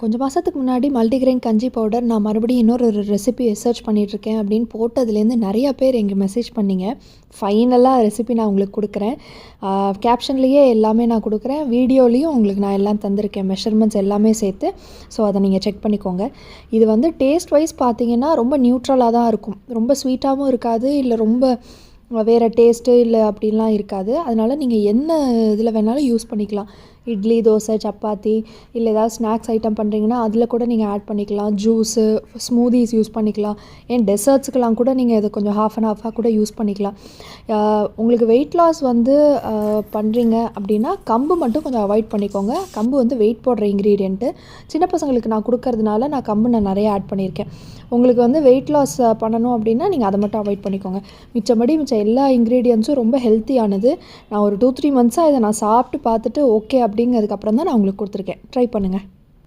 கொஞ்சம் மாதத்துக்கு முன்னாடி மல்டிகிரெயின் கஞ்சி பவுடர் நான் மறுபடியும் இன்னொரு ஒரு ரெசிபி ரிசர்ச் பண்ணிகிட்ருக்கேன் அப்படின்னு போட்டதுலேருந்து நிறையா பேர் எங்கே மெசேஜ் பண்ணிங்க. ஃபைனலாக ரெசிபி நான் உங்களுக்கு கொடுக்குறேன். கேப்ஷன்லேயே எல்லாமே நான் கொடுக்குறேன். வீடியோலேயும் உங்களுக்கு நான் எல்லாம் தந்திருக்கேன். மெஷர்மெண்ட்ஸ் எல்லாமே சேர்த்து. ஸோ அதை நீங்கள் செக் பண்ணிக்கோங்க. இது வந்து டேஸ்ட் வைஸ் பார்த்தீங்கன்னா ரொம்ப நியூட்ரலாக தான் இருக்கும். ரொம்ப ஸ்வீட்டாகவும் இருக்காது. இல்லை ரொம்ப வேறு டேஸ்ட்டு இல்லை அப்படின்லாம் இருக்காது. அதனால் நீங்கள் என்ன இதில் வேணாலும் யூஸ் பண்ணிக்கலாம். இட்லி தோசை சப்பாத்தி இல்லை ஏதாவது ஸ்நாக்ஸ் ஐட்டம் பண்ணுறீங்கன்னா அதில் கூட நீங்கள் ஆட் பண்ணிக்கலாம். ஜூஸு ஸ்மூதிஸ் யூஸ் பண்ணிக்கலாம். ஏன் டெசர்ட்ஸுக்கெலாம் கூட நீங்கள் இதை கொஞ்சம் ஹாஃப் அண்ட் ஹாஃபாக கூட யூஸ் பண்ணிக்கலாம். உங்களுக்கு வெயிட் லாஸ் வந்து பண்ணுறீங்க அப்படின்னா கம்பு மட்டும் கொஞ்சம் அவாய்ட் பண்ணிக்கோங்க. கம்பு வந்து வெயிட் போடுற இன்க்ரீடியண்ட்டு சின்ன பசங்களுக்கு நான் கொடுக்கறதுனால நான் கம்பு நான் நிறைய ஆட் பண்ணியிருக்கேன். உங்களுக்கு வந்து வெயிட் லாஸ் பண்ணணும் அப்படின்னா நீங்கள் அதை மட்டும் அவாய்ட் பண்ணிக்கோங்க. மிச்சபடி மிச்சம் எல்லா இன்க்ரீடியன்ஸும் ரொம்ப ஹெல்த்தியானது நான் ஒரு டூ த்ரீ மந்த்ஸாக இதை நான் சாப்பிட்டு பார்த்துட்டு ஓகே அப்படி அப்படிங்கிறதுக்கப்புறம் தான் நான் உங்களுக்கு கொடுத்துருக்கேன். ட்ரை பண்ணுங்கள்